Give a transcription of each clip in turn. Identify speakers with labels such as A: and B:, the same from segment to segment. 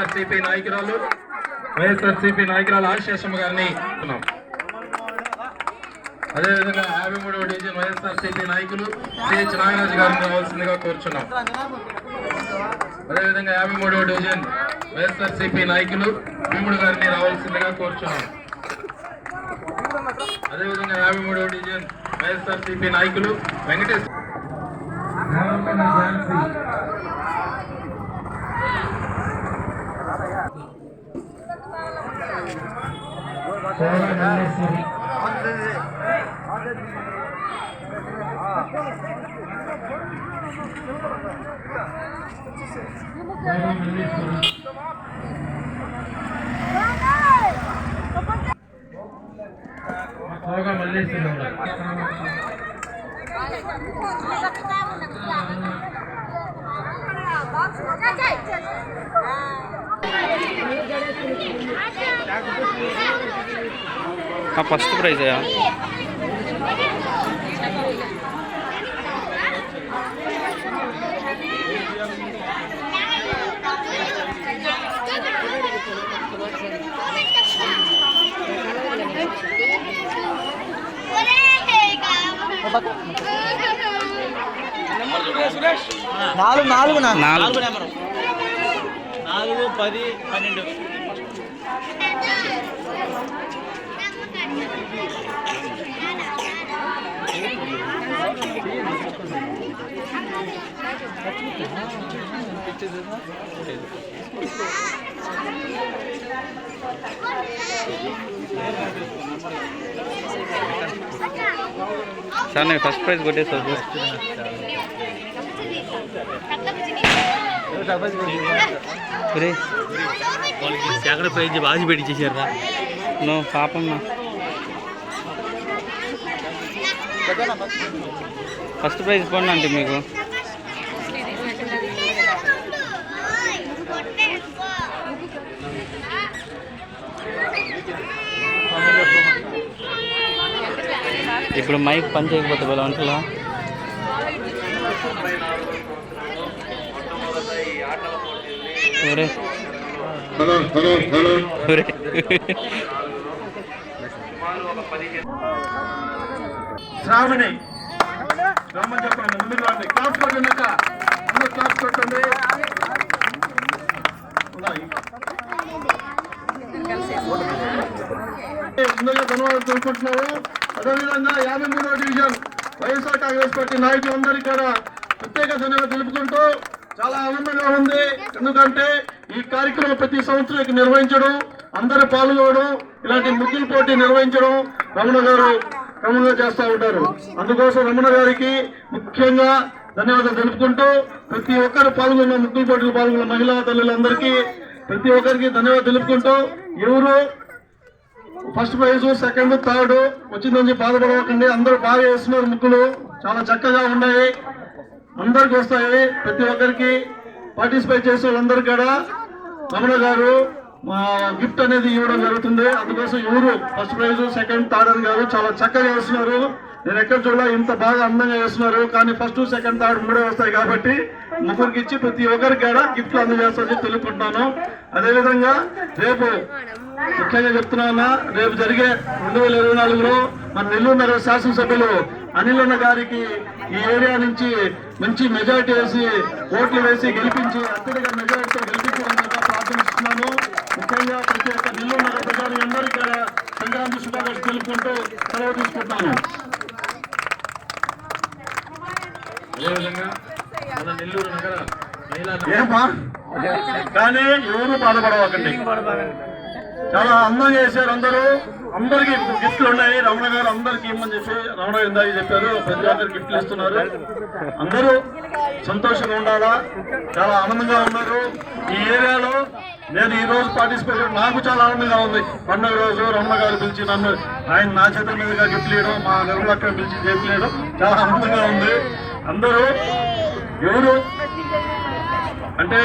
A: వైఎస్ఆర్సీపీ నాయకురాలు వైఎస్ఆర్సీపీ నాయకురాలు ఆశేషమ్మ గారిని ఉన్నాం. అదేవిధంగా యాభై మూడవ డివిజన్ వైఎస్ఆర్సీపీ నాయకులు సిహెచ్ నాగరాజు గారిని రావాల్సిందిగా కోరుచున్నాం అదేవిధంగా యాభై మూడవ డివిజన్ వైఎస్ఆర్సీపీ నాయకులు భీముడు గారిని రావాల్సిందిగా కోరుచున్నాం అదేవిధంగా యాభై మూడవ డివిజన్ వైఎస్ఆర్సీపీ నాయకులు వెంకటేశ్వర
B: 대원안내수리 대원안내수리 ಹೋಗ ಮಲ್ಲೇಶ್ವರ ಅವರ నాలుగు నా
C: నాలుగు.
B: నెంబరు. నాలుగు పది పన్నెండు.
C: సార్ నేను ఫస్ట్ ప్రైజ్ ఒరే
B: ఎక్కడ ప్రైజ్ బాజీ పెట్టి చేశారా
C: నువ్వు పాపమ్మ ఫస్ట్ ప్రైజ్ పోండి అంటే మీకు. ఇప్పుడు మైక్ పని చేయకపోతే వీళ్ళ వంటలో ఒరే ఒరే
A: శ్రావణి. రమ్మని చెప్పండి ముందు రండి. క్లాస్ కొట్టండి అక్క. అందరూ క్లాస్ కొట్టండి. ముందుగా ధన్యవాదాలు తెలుపుకుంటున్నాము. అదేవిధంగా యాభై మూడవ డివిజన్ వైఎస్ఆర్ కాంగ్రెస్ పార్టీ నాయకులందరికీ కూడా ప్రత్యేక ధన్యవాదాలు తెలుపుకుంటూ చాలా ఆనందంగా ఉంది. ఎందుకంటే ఈ కార్యక్రమం ప్రతి సంవత్సరం నిర్వహించడం అందరూ పాల్గొనడం ఇలాంటి ముగ్గులు పోటీ నిర్వహించడం రమణ గారు క్రమంగా చేస్తూ ఉంటారు. అందుకోసం రమణ గారికి ముఖ్యంగా ధన్యవాదాలు తెలుపుకుంటూ ప్రతి ఒక్కరు పాల్గొన్న ముగ్గుల పోటీలు పాల్గొన్న మహిళా తల్లులందరికీ ప్రతి ఒక్కరికి ధన్యవాదాలు తెలుపుకుంటూ ఎవరు ఫస్ట్ ప్రైజ్ సెకండ్ థర్డ్ వచ్చిందని బాధపడవకండి. అందరూ బాగా వేస్తున్నారు ముక్కులు చాలా చక్కగా ఉన్నాయి. అందరికి వస్తాయి. ప్రతి ఒక్కరికి పార్టిసిపేట్ చేసే వాళ్ళందరికీ కూడా రమణ గారు గిఫ్ట్ అనేది ఇవ్వడం జరుగుతుంది. అందుకోసం ఎవరు ఫస్ట్ ప్రైజ్ సెకండ్ థర్డ్ అని కాదు చాలా చక్కగా వేస్తున్నారు. నేను ఎక్కడ చూడాల ఇంత బాగా అందంగా వేస్తున్నారు. కానీ ఫస్ట్ సెకండ్ థర్డ్ మూడే వస్తాయి కాబట్టి ముగ్గురికి ఇచ్చి ప్రతి ఒక్కరికి కూడా గిఫ్ట్లు అందజేస్తారని తెలుపుకుంటున్నాను. అదేవిధంగా రేపు ముఖ్యంగా చెప్తున్నా రేపు జరిగే రెండు వేల ఇరవై నాలుగులో మన నెల్లూరు నగర శాసనసభ్యులు అనిల్ అన్న గారికి ఈ ఏరియా నుంచి మంచి మెజారిటీ వేసి ఓట్లు వేసి గెలిపించి అత్యధిక మెజార్టీ ముఖ్యంగా ప్రతి ఒక్క నెల్లూరు నగర ప్రజలు అందరికీ కూడా సంక్రాంతి శుభాకాంక్షలు తెలుపుకుంటూ సెలవు తీసుకుంటున్నాను. ఏమా కానీ ఎవరు బాధపడవకండి. చాలా అందంగా చేశారు అందరూ. అందరికి గిఫ్ట్లు ఉన్నాయి. రమణ గారు అందరికి ఇమ్మని చెప్పి రమణ ఇందాక చెప్పారు. ప్రతి ఒక్కరికి గిఫ్ట్లు ఇస్తున్నారు. అందరూ సంతోషంగా ఉండాలా? చాలా ఆనందంగా ఉన్నారు. ఈ ఏరియాలో నేను ఈ రోజు పార్టిసిపేట్ నాకు చాలా ఆనందంగా ఉంది. పండుగ రోజు రమణ గారు పిలిచి నన్ను ఆయన నా చేతుల మీదుగా గిఫ్ట్ లేయడం మా నిర్మలక్క పిలిచి గిఫ్ట్లు చాలా ఆనందంగా ఉంది. అందరూ ఎవరు? అంటే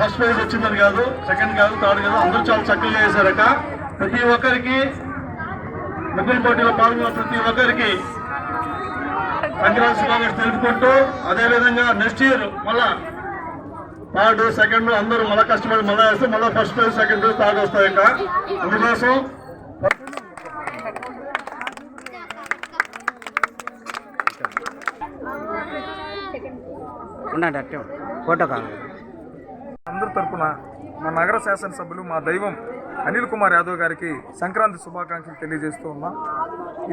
A: ఫస్ట్ ప్రైజ్ వచ్చిందని కాదు సెకండ్ కాదు థర్డ్ కాదు అందరూ చాలా చక్కగా చేశారక ప్రతి ఒక్కరికి ముగ్గురు పోటీలో పాల్గొన్న ప్రతి ఒక్కరికి సంక్రాంతి శుభాకాంక్షలు తెలుపుకుంటూ అదేవిధంగా నెక్స్ట్ ఇయర్ మళ్ళా థర్డ్ సెకండ్ అందరూ మళ్ళీ కష్టపడి మళ్ళీ వేస్తే మళ్ళీ first prize second prize third వస్తాయి ఇంకా. అందుకోసం
B: ఉండండి అట్టే ఫోటో కావాలి.
D: అందరి తరపున మా నగర శాసనసభ్యులు మా దైవం అనిల్ కుమార్ యాదవ్ గారికి సంక్రాంతి శుభాకాంక్షలు తెలియజేస్తూ ఉన్నా.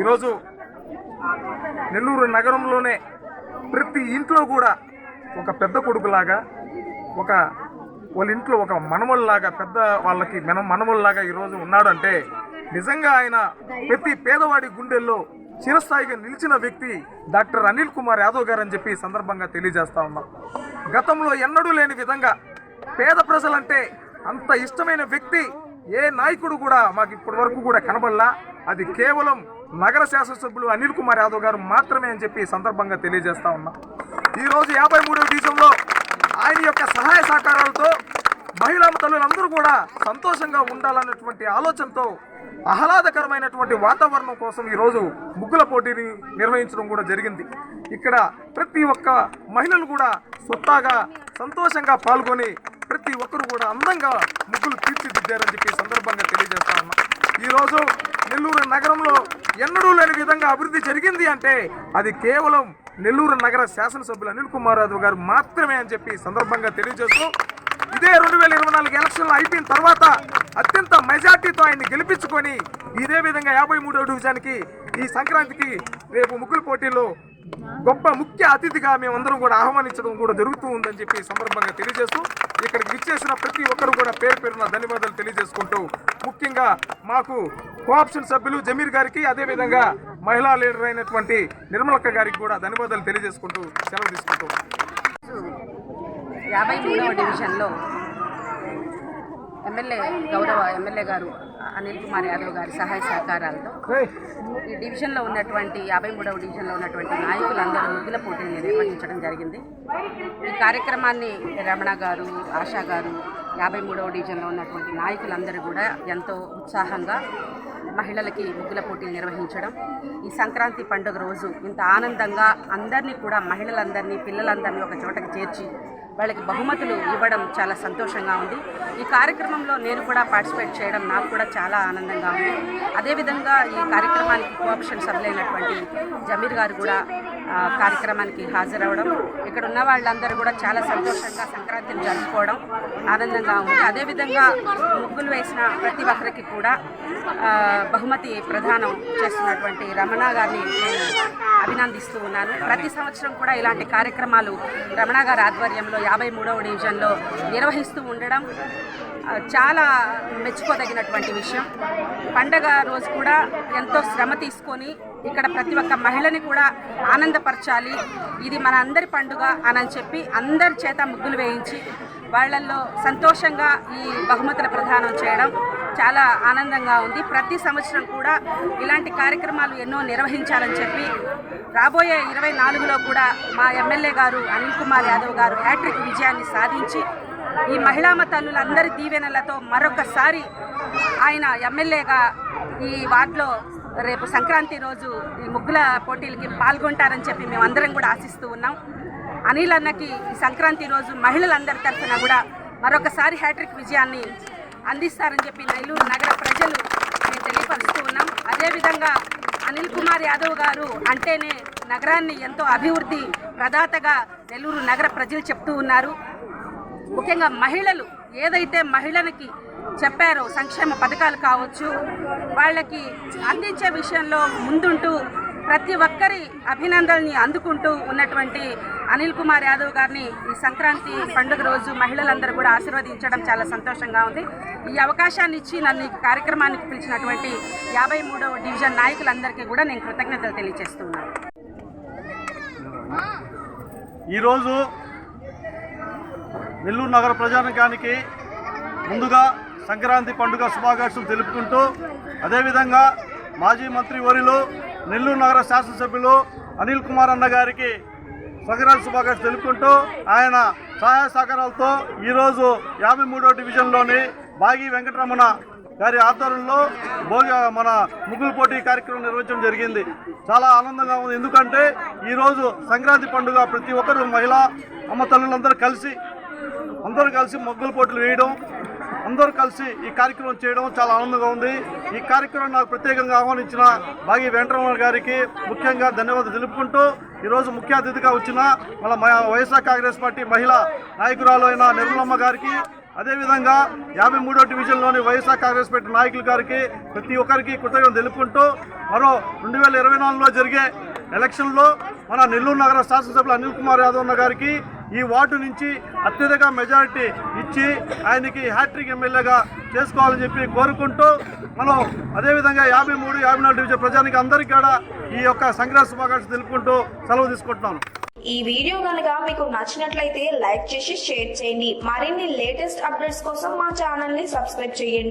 D: ఈరోజు నెల్లూరు నగరంలోనే ప్రతి ఇంట్లో కూడా ఒక పెద్ద కొడుకులాగా ఒక వాళ్ళ ఇంట్లో ఒక మనవల్లాగా పెద్ద వాళ్ళకి మనం మనవల్లాగా ఈరోజు ఉన్నాడంటే నిజంగా ఆయన ప్రతి పేదవాడి గుండెల్లో చిరస్థాయిగా నిలిచిన వ్యక్తి డాక్టర్ అనిల్ కుమార్ యాదవ్ గారు అని చెప్పి సందర్భంగా తెలియజేస్తా ఉన్నాం. గతంలో ఎన్నడూ లేని విధంగా పేద ప్రజలంటే అంత ఇష్టమైన వ్యక్తి ఏ నాయకుడు కూడా మాకు ఇప్పటి వరకు కూడా కనబడలా. అది కేవలం నగర శాసనసభ్యులు అనిల్ కుమార్ యాదవ్ గారు మాత్రమే అని చెప్పి సందర్భంగా తెలియజేస్తా ఉన్నాం. ఈరోజు యాభై మూడవ డివిజన్లో ఆయన యొక్క సహాయ సహకారాలతో మహిళా తల్లులందరూ కూడా సంతోషంగా ఉండాలన్నటువంటి ఆలోచనతో ఆహ్లాదకరమైనటువంటి వాతావరణం కోసం ఈరోజు ముగ్గుల పోటీని నిర్వహించడం కూడా జరిగింది. ఇక్కడ ప్రతి ఒక్క మహిళలు కూడా సొత్తాగా సంతోషంగా పాల్గొని ప్రతి ఒక్కరు కూడా అందంగా ముగ్గులు తీర్చిదిద్దారని చెప్పి సందర్భంగా తెలియజేస్తా ఉన్నా. ఈరోజు నెల్లూరు నగరంలో ఎన్నడూ లేని విధంగా అభివృద్ధి జరిగింది అంటే అది కేవలం నెల్లూరు నగర శాసనసభ్యులు అనిల్ కుమార్ యాదవ్ గారు మాత్రమే అని చెప్పి సందర్భంగా తెలియజేస్తూ ఇదే రెండు వేల ఇరవై నాలుగు ఎలక్షన్లు అయిపోయిన తర్వాత అత్యంత మెజార్టీతో ఆయన్ని గెలిపించుకొని ఇదే విధంగా యాభై మూడో డివిజన్కి ఈ సంక్రాంతికి రేపు ముగ్గులు పోటీలో గొప్ప ముఖ్య అతిథిగా మేమందరం కూడా ఆహ్వానించడం కూడా జరుగుతూ ఉందని చెప్పి సందర్భంగా తెలియజేస్తూ ఇక్కడికి విచ్చేసిన ప్రతి ఒక్కరు కూడా పేరు పేరున ధన్యవాదాలు తెలియజేసుకుంటూ ముఖ్యంగా మాకు కోఆప్షన్ సభ్యులు జమీర్ గారికి అదేవిధంగా మహిళా లీడర్ అయినటువంటి నిర్మలక్క గారికి కూడా ధన్యవాదాలు తెలియజేసుకుంటూ సెలవు తీసుకుంటూ.
E: యాభై మూడవ డివిజన్లో ఎమ్మెల్యే గౌరవ ఎమ్మెల్యే గారు అనిల్ కుమార్ యాదవ్ గారి సహాయ సహకారాలతో ఈ డివిజన్లో ఉన్నటువంటి యాభై మూడవ డివిజన్లో ఉన్నటువంటి నాయకులందరూ ముగ్గుల పోటీని నిర్వహించడం జరిగింది. ఈ కార్యక్రమాన్ని రమణ గారు ఆశా గారు యాభై మూడవ డివిజన్లో ఉన్నటువంటి నాయకులందరూ కూడా ఎంతో ఉత్సాహంగా మహిళలకి ముగ్గుల పోటీలు నిర్వహించడం. ఈ సంక్రాంతి పండుగ రోజు ఇంత ఆనందంగా అందరినీ కూడా మహిళలందరినీ పిల్లలందరినీ ఒక చోటకి చేర్చి వాళ్ళకి బహుమతులు ఇవ్వడం చాలా సంతోషంగా ఉంది. ఈ కార్యక్రమంలో నేను కూడా పార్టిసిపేట్ చేయడం నాకు కూడా చాలా ఆనందంగా ఉంది. అదేవిధంగా ఈ కార్యక్రమానికి కోఆప్షన్ సభ్యులైనటువంటి జమీర్ గారు కూడా కార్యక్రమానికి హాజరవడం ఇక్కడ ఉన్న వాళ్ళందరూ కూడా చాలా సంతోషంగా సంక్రాంతిని జరుపుకోవడం ఆనందంగా ఉంది. అదేవిధంగా ముగ్గులు వేసిన ప్రతి ఒక్కరికి కూడా బహుమతి ప్రదానం చేస్తున్నటువంటి రమణ గారిని నేను అభినందిస్తూ ఉన్నాను. ప్రతి సంవత్సరం కూడా ఇలాంటి కార్యక్రమాలు రమణ గారి ఆధ్వర్యంలో యాభై మూడవ డివిజన్లో నిర్వహిస్తూ ఉండడం చాలా మెచ్చుకోదగినటువంటి విషయం. పండగ రోజు కూడా ఎంతో శ్రమ తీసుకొని ఇక్కడ ప్రతి ఒక్క మహిళని కూడా ఆనందపరచాలి. ఇది మన అందరి పండుగ అని చెప్పి అందరి చేత ముగ్గులు వేయించి వాళ్ళల్లో సంతోషంగా ఈ బహుమతుల ప్రదానం చేయడం చాలా ఆనందంగా ఉంది. ప్రతి సంవత్సరం కూడా ఇలాంటి కార్యక్రమాలు ఎన్నో నిర్వహించాలని చెప్పి రాబోయే ఇరవై నాలుగులో కూడా మా ఎమ్మెల్యే గారు అనిల్ కుమార్ యాదవ్ గారు హ్యాట్రిక్ విజయాన్ని సాధించి ఈ మహిళామ తల్లులందరి దీవెనలతో మరొకసారి ఆయన ఎమ్మెల్యేగా ఈ వార్డులో రేపు సంక్రాంతి రోజు ఈ ముగ్గుల పోటీలకి పాల్గొంటారని చెప్పి మేమందరం కూడా ఆశిస్తూ ఉన్నాం. అనిల్ అన్నకి ఈ సంక్రాంతి రోజు మహిళలందరి తరఫున కూడా మరొకసారి హ్యాట్రిక్ విజయాన్ని అందిస్తారని చెప్పి నెల్లూరు నగర ప్రజలు మేము తెలియపరుస్తూ ఉన్నాం. అదేవిధంగా అనిల్ కుమార్ యాదవ్ గారు అంటేనే నగరాన్ని ఎంతో అభివృద్ధి ప్రదాతగా నెల్లూరు నగర ప్రజలు చెప్తూ ఉన్నారు. ముఖ్యంగా మహిళలు ఏదైతే మహిళలకి చెప్పారో సంక్షేమ పథకాలు కావచ్చు వాళ్ళకి అందించే విషయంలో ముందుంటూ ప్రతి ఒక్కరి అభినందనని అందుకుంటూ ఉన్నటువంటి అనిల్ కుమార్ యాదవ్ గారిని ఈ సంక్రాంతి పండుగ రోజు మహిళలందరూ కూడా ఆశీర్వదించడం చాలా సంతోషంగా ఉంది. ఈ అవకాశాన్ని ఇచ్చి నన్ను ఈ కార్యక్రమానికి పిలిచినటువంటి యాభై మూడవ డివిజన్ నాయకులందరికీ కూడా నేను కృతజ్ఞతలు తెలియజేస్తున్నాను.
A: ఈరోజు నెల్లూరు నగర ప్రజానికానికి ముందుగా సంక్రాంతి పండుగ శుభాకాంక్షలు తెలుపుకుంటూ అదేవిధంగా మాజీ మంత్రి వరిలు నెల్లూరు నగర శాసనసభ్యులు అనిల్ కుమార్ అన్న గారికి సంక్రాంతి శుభాకాంక్షలు తెలుపుకుంటూ ఆయన సహాయ సహకారాలతో ఈరోజు యాభై మూడో డివిజన్లోని బాగి వెంకటరమణ గారి ఆధ్వర్యంలో భోగి మన ముగ్గులు పోటీ కార్యక్రమం నిర్వహించడం జరిగింది. చాలా ఆనందంగా ఉంది. ఎందుకంటే ఈరోజు సంక్రాంతి పండుగ ప్రతి ఒక్కరు మహిళా అమ్మ తల్లులందరూ కలిసి
F: అందరూ కలిసి ముగ్గులు పోటీలు వేయడం అందరూ కలిసి ఈ కార్యక్రమం చేయడం చాలా ఆనందంగా ఉంది. ఈ కార్యక్రమం నాకు ప్రత్యేకంగా ఆహ్వానించిన బాగి వెంకటరమణ గారికి ముఖ్యంగా ధన్యవాదాలు తెలుపుకుంటూ ఈరోజు ముఖ్య అతిథిగా వచ్చిన మన వైఎస్ఆర్ కాంగ్రెస్ పార్టీ మహిళా నాయకురాలు అయిన నిర్మలమ్మ గారికి అదేవిధంగా యాభై మూడో డివిజన్లోని వైఎస్ఆర్ కాంగ్రెస్ పార్టీ నాయకుల గారికి ప్రతి ఒక్కరికి కృతజ్ఞతలు తెలుపుకుంటూ మరో రెండు వేల ఇరవై నాలుగులో జరిగే ఎలక్షన్లో మన నెల్లూరు నగర శాసనసభ్యులు అనిల్ కుమార్ యాదవ్ గారికి ఈ వార్డు నుంచి అత్యధిక మెజారిటీ ఇచ్చి ఆయనకి హ్యాట్రిక్ ఎమ్మెల్యేగా చేసుకోవాలని చెప్పి కోరుకుంటూ మనం అదేవిధంగా యాభై మూడు యాభై నాలుగు డివిజన్ ప్రజానికి అందరికీ కూడా ఈ యొక్క సంగ్రహ శుభాకాంక్షలు తెలుపుకుంటూ సెలవు తీసుకుంటున్నాను.
G: ఈ వీడియో కనుక మీకు నచ్చినట్లయితే లైక్ చేసి షేర్ చేయండి. మరిన్ని లేటెస్ట్ అప్డేట్స్ కోసం మా ఛానల్ని సబ్స్క్రైబ్ చేయండి.